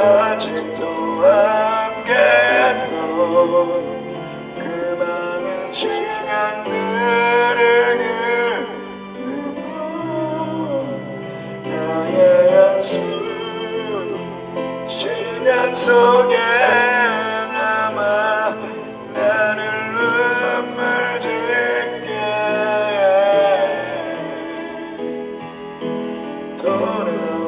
아직도 함께했던 그 많은 시간들을 그리며 나의 한숨 시간 속에 남아 나를 눈물 짓게 돌아